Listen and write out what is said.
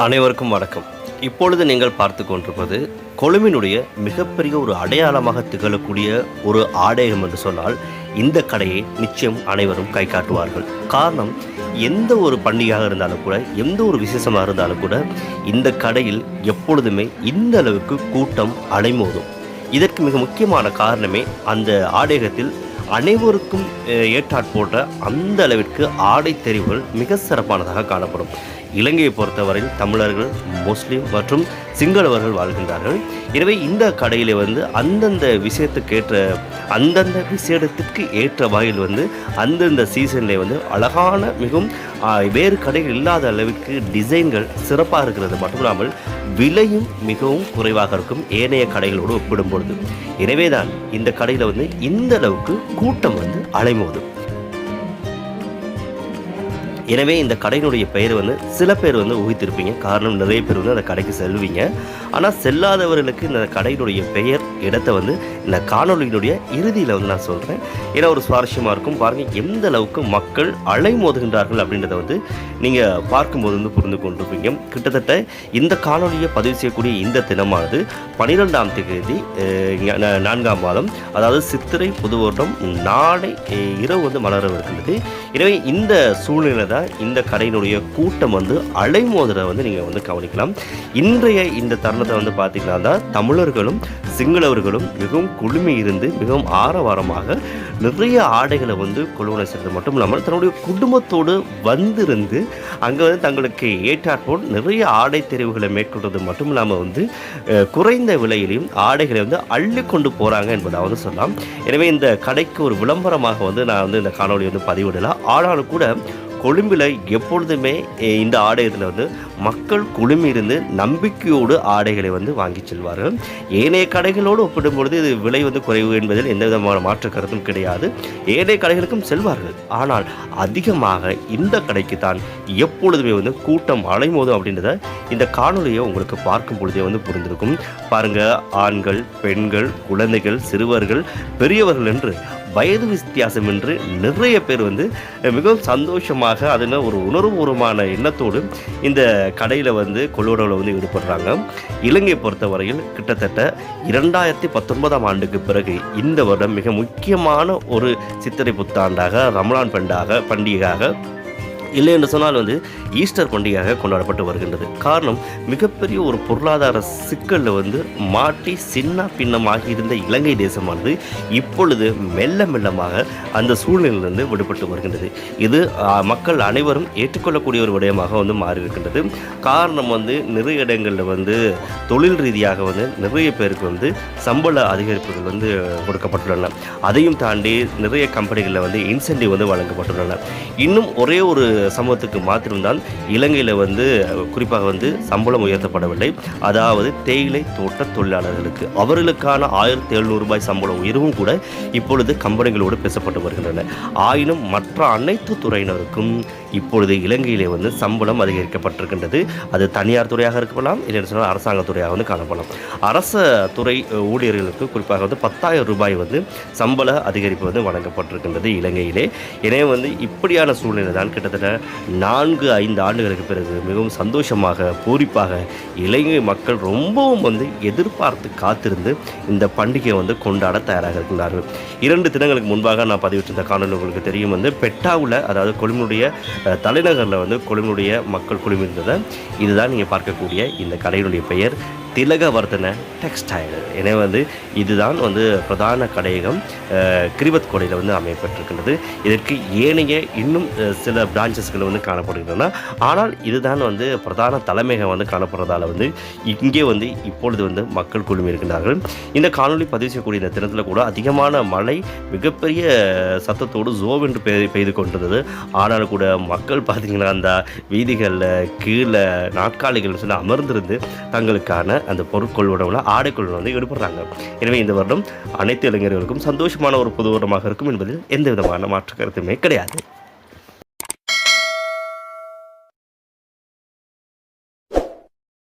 அனைவருக்கும் வணக்கம். இப்பொழுது நீங்கள் பார்த்து கொண்டிருப்பது கொழும்பினுடைய மிகப்பெரிய ஒரு அடையாளமாக திகழக்கூடிய ஒரு ஆடேகம் என்று சொன்னால் இந்த கடையை நிச்சயம் அனைவரும் கை காட்டுவார்கள். காரணம் எந்த ஒரு பண்டிகையாக இருந்தாலும் கூட எந்த ஒரு விசேஷமாக இருந்தாலும் கூட இந்த கடையில் எப்பொழுதுமே இந்த அளவுக்கு கூட்டம் அலைமோதும். இதற்கு மிக முக்கியமான காரணமே அந்த ஆடேகத்தில் அனைவருக்கும் ஏற்றாற் போன்ற அந்த அளவிற்கு ஆடை தெரிவுகள் மிக சிறப்பானதாக காணப்படும். இலங்கையை பொறுத்தவரையில் தமிழர்கள் முஸ்லீம் மற்றும் சிங்களவர்கள் வாழ்கின்றார்கள். எனவே இந்த கடையில் வந்து அந்தந்த விஷயத்துக்கு ஏற்ற அந்தந்த விசேடத்திற்கு ஏற்ற வகையில் வந்து அந்தந்த சீசனில் வந்து அழகான மிகவும் வேறு கடைகள் இல்லாத அளவுக்கு டிசைன்கள் சிறப்பாக இருக்கிறது. மட்டும் இல்லாமல் விலையும் மிகவும் குறைவாக இருக்கும். ஏனைய கடைகளோடு ஒப்பிடும் பொழுது எனவே தான் இந்த கடையில் வந்து இந்த அளவுக்கு கூட்டம் வந்து அலைமோதும். எனவே இந்த கடையினுடைய பெயர் வந்து சில பேர் வந்து ஊகித்திருப்பீங்க. காரணம் நிறைய பேர் வந்து அந்த கடைக்கு செல்வீங்க. ஆனால் செல்லாதவர்களுக்கு இந்த கடையினுடைய பெயர் இடத்தை வந்து இந்த காணொளியினுடைய இறுதியில் வந்து நான் சொல்கிறேன் ஏன்னா ஒரு சுவாரஸ்யமாக இருக்கும். பாருங்கள் எந்த அளவுக்கு மக்கள் அலைமோதுகின்றார்கள் அப்படின்றத வந்து நீங்கள் பார்க்கும்போது வந்து புரிந்து கொண்டிருப்பீங்க. கிட்டத்தட்ட இந்த காணொளியை பதிவு செய்யக்கூடிய இந்த தினமானது பனிரெண்டாம் தேதி நான்காம் மாதம். அதாவது சித்திரை புது வருடம் நாளை இரவு வந்து மலரவிருக்கின்றது எனவே இந்த சூழ்நிலை தான் இந்த கடையினுடைய கூட்டம் வந்து அலைமோதுறதை வந்து நீங்கள் வந்து கவனிக்கலாம். இன்றைய இந்த தருணத்தை வந்து பார்த்தீங்கன்னா தான் தமிழர்களும் சிங்களவர்களும் மிகவும் குழுமி இருந்து மிகவும் ஆரவாரமாக நிறைய ஆடைகளை வந்து கொள்வனை செய்வது மட்டும் இல்லாமல் தன்னுடைய குடும்பத்தோடு வந்திருந்து அங்கே வந்து தங்களுக்கு ஏற்றாற்போல் நிறைய ஆடை தெரிவுகளை மேற்கொள்வது மட்டும் இல்லாமல் வந்து குறைந்த விலையிலையும் ஆடைகளை வந்து அள்ளி கொண்டு போகிறாங்க என்பதாவது சொல்லலாம். எனவே இந்த கடைக்கு ஒரு விளம்பரமாக வந்து நான் வந்து இந்த காணொலி வந்து பதிவிடலாம். ஆனாலும் கூட கொழும்பில் எப்பொழுதுமே இந்த ஆலயத்தில் வந்து மக்கள் குழுமியிருந்து நம்பிக்கையோடு ஆடைகளை வந்து வாங்கி செல்வார்கள். ஏனைய கடைகளோடு ஒப்பிடும் பொழுது இது விலை வந்து குறைவு என்பதில் எந்த விதமான மாற்று கருத்தும் கிடையாது. ஏனைய கடைகளுக்கும் செல்வார்கள். ஆனால் அதிகமாக இந்த கடைக்கு தான் எப்பொழுதுமே வந்து கூட்டம் அலைமோதும் அப்படின்றத இந்த காணொலியை உங்களுக்கு பார்க்கும் பொழுதே வந்து புரிந்திருக்கும். பாருங்கள் ஆண்கள் பெண்கள் குழந்தைகள் சிறுவர்கள் பெரியவர்கள் என்று வயது வித்தியாசம் என்று நிறைய பேர் வந்து மிகவும் சந்தோஷமாக அதில் ஒரு உணர்வுபூர்வமான எண்ணத்தோடு இந்த கடையில் வந்து கொள்ளுடவில் வந்து ஈடுபடுறாங்க. இலங்கையை பொறுத்தவரையில் கிட்டத்தட்ட இரண்டாயிரத்தி பத்தொன்பதாம் ஆண்டுக்கு பிறகு இந்த வருடம் மிக முக்கியமான ஒரு சித்திரை புத்தாண்டாக ரமலான் பண்டாக பண்டிகையாக இல்லை என்று சொன்னால் வந்து ஈஸ்டர் பண்டிகையாக கொண்டாடப்பட்டு வருகின்றது. காரணம் மிகப்பெரிய ஒரு பொருளாதார சிக்கலில் வந்து மாட்டி சின்ன பின்னமாகி இருந்த இலங்கை தேசமானது இப்பொழுது மெல்ல மெல்லமாக அந்த சூழ்நிலையிலிருந்து விடுபட்டு வருகின்றது. இது மக்கள் அனைவரும் ஏற்றுக்கொள்ளக்கூடிய ஒரு விடயமாக வந்து மாறியிருக்கின்றது. காரணம் வந்து நிறைய இடங்களில் வந்து தொழில் ரீதியாக வந்து நிறைய பேருக்கு வந்து சம்பள அதிகரிப்புகள் வந்து கொடுக்கப்பட்டுள்ளன. அதையும் தாண்டி நிறைய கம்பெனிகளில் வந்து இன்சென்டிவ் வந்து வழங்கப்பட்டுள்ளன. இன்னும் ஒரே ஒரு சமூகத்துக்கு மாத்திரம்தான் இலங்கையில் வந்து குறிப்பாக வந்து சம்பளம் உயர்த்தப்படவில்லை. அதாவது தேயிலை தோட்ட தொழிலாளர்களுக்கு அவர்களுக்கான ஆயிரத்தி எழுநூறு ரூபாய் சம்பளம் உயர்வும் கூட இப்பொழுது கம்பெனிகளோடு பேசப்பட்டு வருகின்றன. ஆயினும் மற்ற அனைத்து துறையினருக்கும் இப்பொழுது இலங்கையிலே வந்து சம்பளம் அதிகரிக்கப்பட்டிருக்கின்றது. அது தனியார் துறையாக இருக்கலாம் இல்லை சொன்னால் அரசாங்க துறையாக வந்து காணப்படலாம். அரச துறை ஊழியர்களுக்கு குறிப்பாக வந்து பத்தாயிரம் ரூபாய் வந்து சம்பள அதிகரிப்பு வந்து வழங்கப்பட்டிருக்கின்றது இலங்கையிலே. எனவே வந்து இப்படியான சூழ்நிலை தான் கிட்டத்தட்ட நான்கு ஐந்து ஆண்டுகளுக்கு பிறகு மிகவும் சந்தோஷமாக பூரிப்பாக இலங்கை மக்கள் ரொம்பவும் வந்து எதிர்பார்த்து காத்திருந்து இந்த பண்டிகையை வந்து கொண்டாட தயாராக இருக்கின்றார்கள். இரண்டு தினங்களுக்கு முன்பாக நான் பதிவிட்டிருந்த காணொலி உங்களுக்கு தெரியும் வந்து பெட்டாவில் அதாவது கொழும்புடைய தலைநகரில் வந்து கொழும்பினுடைய மக்கள் குழுமிருந்ததை. இதுதான் நீங்கள் பார்க்கக்கூடிய இந்த கடையினுடைய பெயர். திலகவர்தன டெக்ஸ்டைல் எனவே வந்து இதுதான் வந்து பிரதான கடையகம் கிரிபத் கோடையில் வந்து அமையப்பட்டிருக்கின்றது. இதற்கு ஏனைய இன்னும் சில பிரான்ச்சஸ்கள் வந்து காணப்படுகின்றன. ஆனால் இதுதான் வந்து பிரதான தலைமையகம் வந்து காணப்படுறதால வந்து இங்கே வந்து இப்பொழுது வந்து மக்கள் குழுமி இருக்கின்றார்கள் இந்த காணொலி பதிவு செய்யக்கூடிய இந்த தினத்தில் கூட அதிகமான மழை மிகப்பெரிய சத்தத்தோடு ஜோவென்று பெய் பெய்து கொண்டிருந்தது. ஆனால் கூட மக்கள் பார்த்திங்கன்னா அந்த வீதிகளில் கீழே நாற்காலிகள் சொல்லி அமர்ந்திருந்து தங்களுக்கான அந்த பொருட்கொள்வனவில் ஆடைக்குழு வந்து ஈடுபடுறாங்க எனவே இந்த வருடம் அனைத்து இளைஞர்களுக்கும் சந்தோஷமான ஒரு புது வருடமாக இருக்கும் என்பதில் எந்த விதமான மாற்று கருத்துமே கிடையாது.